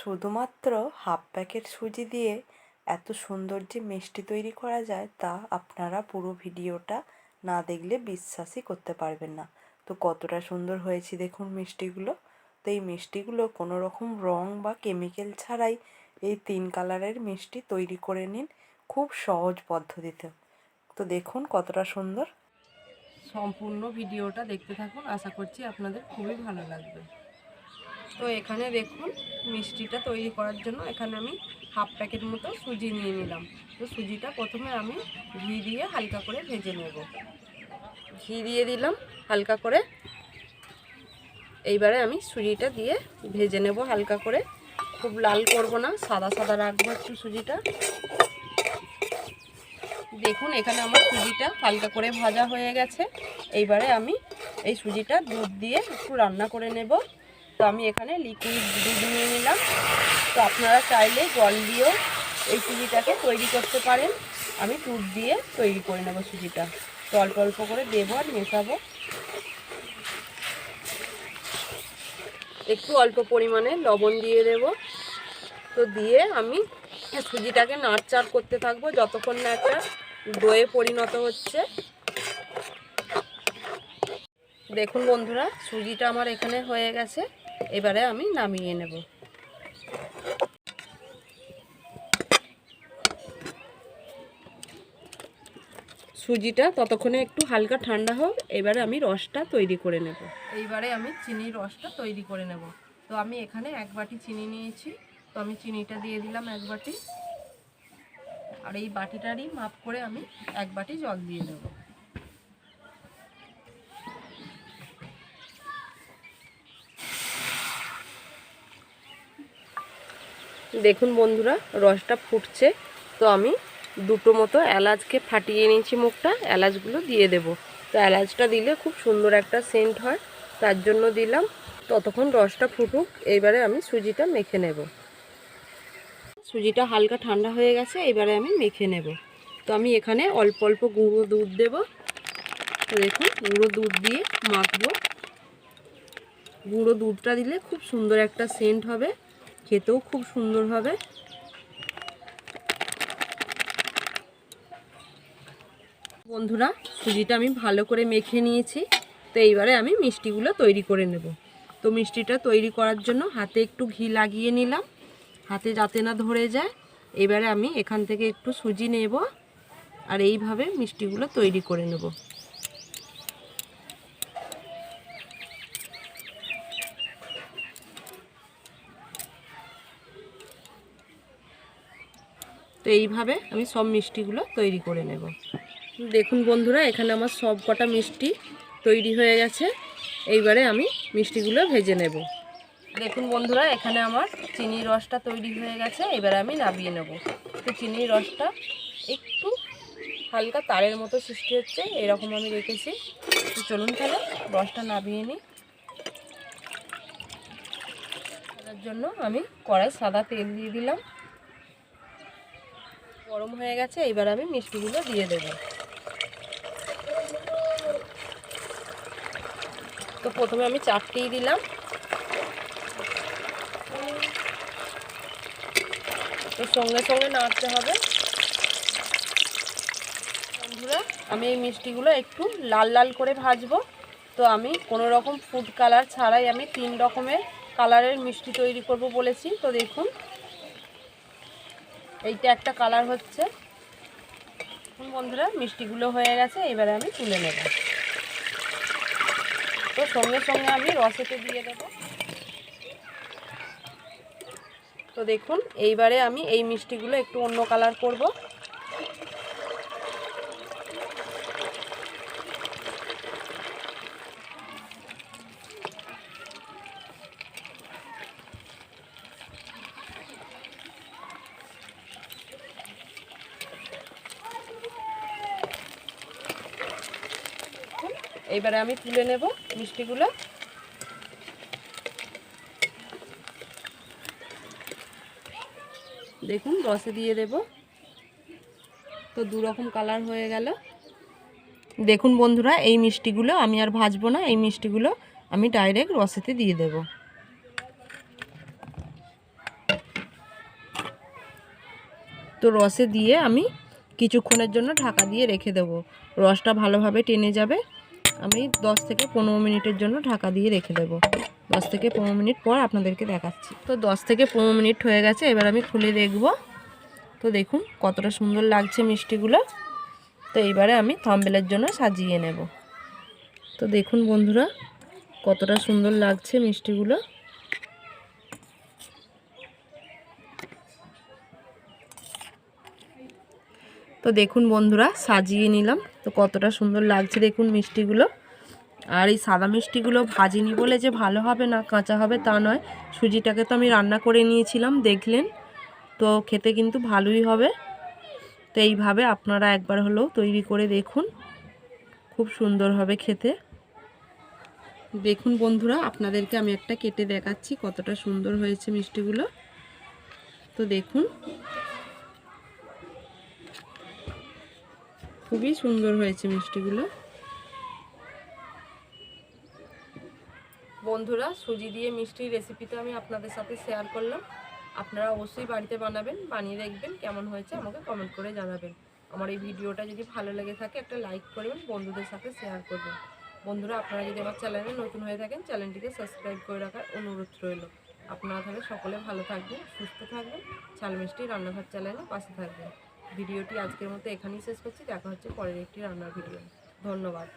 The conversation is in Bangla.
শুধুমাত্র হাফ প্যাকেট সুজি দিয়ে এত সুন্দর যে মিষ্টি তৈরি করা যায়, তা আপনারা পুরো ভিডিওটা না দেখলে বিশ্বাসই করতে পারবেন না। তো কতটা সুন্দর হয়েছে দেখুন মিষ্টিগুলো। তো এই মিষ্টিগুলো কোনো রকম রং বা কেমিক্যাল ছাড়াই এই তিন কালারের মিষ্টি তৈরি করে নিন খুব সহজ পদ্ধতিতে। তো দেখুন কতটা সুন্দর। সম্পূর্ণ ভিডিওটা দেখতে থাকুন। আশা করছি আপনাদের খুবই ভালো লাগবে। তো এখানে দেখুন, মিষ্টিটা তৈরি করার জন্য এখানে আমি হাফ প্যাকেট মতো সুজি নিয়ে নিলাম। তো সুজিটা প্রথমে আমি ঘি দিয়ে হালকা করে ভেজে নেব। ঘি দিয়ে দিলাম হালকা করে। এইবারে আমি সুজিটা দিয়ে ভেজে নেব হালকা করে। খুব লাল করব না, সাদা সাদা রাখব একটু সুজিটা। দেখুন, এখানে আমার সুজিটা হালকা করে ভাজা হয়ে গেছে। এইবারে আমি এই সুজিটা দুধ দিয়ে একটু রান্না করে নেব। তো আমি এখানে লিকুইড দুধ নিয়ে নিলাম। তো আপনারা চাইলে জল দিয়েও এই সুজিটাকে তৈরি করতে পারেন। আমি দুধ দিয়ে তৈরি করে নেব সুজিটা। তো অল্প অল্প করে দেবো আর মেশাবো। একটু অল্প পরিমাণে লবণ দিয়ে দেব। তো দিয়ে আমি সুজিটাকে নাড়চাড় করতে থাকব। যতক্ষণ না একটা দইয়ে পরিণত হচ্ছে। দেখুন বন্ধুরা, সুজিটা আমার এখানে হয়ে গেছে। এবারে আমি নামিয়ে নেব। সুজিটা ততক্ষণে একটু হালকা ঠান্ডা হোক, এবারে আমি রসটা তৈরি করে নেব। এইবারে আমি চিনির রসটা তৈরি করে নেব। তো আমি এখানে এক বাটি চিনি নিয়েছি। তো আমি চিনিটা দিয়ে দিলাম এক বাটি। আর এই বাটিটারই মাপ করে আমি এক বাটি জল দিয়ে দেবো। দেখুন বন্ধুরা, রসটা ফুটছে। তো আমি দুটো মতো এলাচকে ফাটিয়ে নিয়েছি মুখটা, এলাচগুলো দিয়ে দেব। তো এলাচটা দিলে খুব সুন্দর একটা সেন্ট হয়, তার জন্য দিলাম। ততক্ষণ রসটা ফুটুক, এইবারে আমি সুজিটা মেখে নেব। সুজিটা হালকা ঠান্ডা হয়ে গেছে এবারে আমি মেখে নেব। তো আমি এখানে অল্প অল্প গুঁড়ো দুধ দেব। তো দেখুন, গুঁড়ো দুধ দিয়ে মাখবো। গুঁড়ো দুধটা দিলে খুব সুন্দর একটা সেন্ট হবে। খেতেও খুব সুন্দর হবে। বন্ধুরা, সুজিটা আমি ভালো করে মেখে নিয়েছি, তো এইবারে আমি মিষ্টিগুলো তৈরি করে নেব। তো মিষ্টিটা তৈরি করার জন্য হাতে একটু ঘি লাগিয়ে নিলাম, হাতে যাতে না ধরে যায়। এবারে আমি এখান থেকে একটু সুজি নেব, আর এইভাবে মিষ্টিগুলো তৈরি করে নেব। এইভাবে আমি সব মিষ্টিগুলো তৈরি করে নেব। দেখুন বন্ধুরা, এখানে আমার সব কটা মিষ্টি তৈরি হয়ে গেছে। এইবারে আমি মিষ্টিগুলো ভেজে নেব। দেখুন বন্ধুরা, এখানে আমার চিনির রসটা তৈরি হয়ে গেছে। এবারে আমি নাবিয়ে নেব। তো চিনির রসটা একটু হালকা তারের মতো সৃষ্টি হচ্ছে, এরকম আমি রেখেছি। তো চলুন তাহলে রসটা নাবিয়ে নিই। তার জন্য আমি কড়াই সাদা তেল দিয়ে দিলাম। গরম হয়ে গেছে, এবার আমি মিষ্টিগুলো দিয়ে দেব। তো প্রথমে আমি চারটেই দিলাম। তো সঙ্গে সঙ্গে নাড়তে হবে। বন্ধুরা, আমি এই মিষ্টিগুলো একটু লাল লাল করে ভাজবো। তো আমি কোনো রকম ফুড কালার ছাড়াই আমি তিন রকমের কালারের মিষ্টি তৈরি করব বলেছি। তো দেখুন এইটা একটা কালার হচ্ছে। বন্ধুরা, মিষ্টিগুলো হয়ে গেছে, এবারে আমি তুলে নেব। তো সঙ্গে সঙ্গে আমি রসেতে দিয়ে দেব। তো দেখুন, এইবারে আমি এই মিষ্টিগুলো একটু অন্য কালার করব। এইবারে আমি তুলে নেব মিষ্টিগুলো। দেখুন, রসে দিয়ে দেব। তো দু রকম কালার হয়ে গেল। দেখুন বন্ধুরা, এই মিষ্টিগুলো আমি আর ভাজবো না, এই মিষ্টিগুলো আমি ডাইরেক্ট রসেতে দিয়ে দেব। তো রসে দিয়ে আমি কিছুক্ষণের জন্য ঢাকা দিয়ে রেখে দেবো। রসটা ভালোভাবে টেনে যাবে। আমি দশ থেকে পনেরো মিনিটের জন্য ঢাকা দিয়ে রেখে দেবো। দশ থেকে পনেরো মিনিট পর আপনাদেরকে দেখাচ্ছি। তো দশ থেকে পনেরো মিনিট হয়ে গেছে, এবার আমি খুলে দেখব। তো দেখুন কতটা সুন্দর লাগছে মিষ্টিগুলো। তো এইবারে আমি থম্বেলের জন্য সাজিয়ে নেব। তো দেখুন বন্ধুরা কতটা সুন্দর লাগছে মিষ্টিগুলো। দেখুন বন্ধুরা, সাজিয়ে নিলাম। তো কতটা সুন্দর লাগছে দেখুন মিষ্টিগুলো। আর এই সাদা মিষ্টিগুলো ভাজিনি বলে যে ভালো হবে না, কাঁচা হবে তা নয়। সুজিটাকে তো আমি রান্না করে নিয়েছিলাম, দেখলেন। তো খেতে কিন্তু ভালোই হবে। তো এইভাবে আপনারা একবার হলেও তৈরি করে দেখুন। খুব সুন্দর হবে খেতে। দেখুন বন্ধুরা, আপনাদেরকে আমি একটা কেটে দেখাচ্ছি কতটা সুন্দর হয়েছে মিষ্টিগুলো। তো দেখুন খুবই সুন্দর হয়েছে মিষ্টিগুলো। বন্ধুরা, সুজি দিয়ে মিষ্টির রেসিপিটা আমি আপনাদের সাথে শেয়ার করলাম। আপনারা অবশ্যই বাড়িতে বানাবেন, বানিয়ে দেখবেন কেমন হয়েছে, আমাকে কমেন্ট করে জানাবেন। আমার এই ভিডিওটা যদি ভালো লেগে থাকে, একটা লাইক করবেন, বন্ধুদের সাথে শেয়ার করবেন। বন্ধুরা, আপনারা যদি আমার চ্যানেলে নতুন হয়ে থাকেন চ্যানেলটিকে সাবস্ক্রাইব করে রাখার অনুরোধ রইল। আপনারা তাহলে সকলে ভালো থাকবেন, সুস্থ থাকবেন চাল মিষ্টি রান্নাঘর চ্যানেলে পাশে থাকবেন। ভিডিওটি আজকের মতো এখানেই শেষ করছি। দেখা হচ্ছে পরের একটি রান্নার ভিডিও। ধন্যবাদ।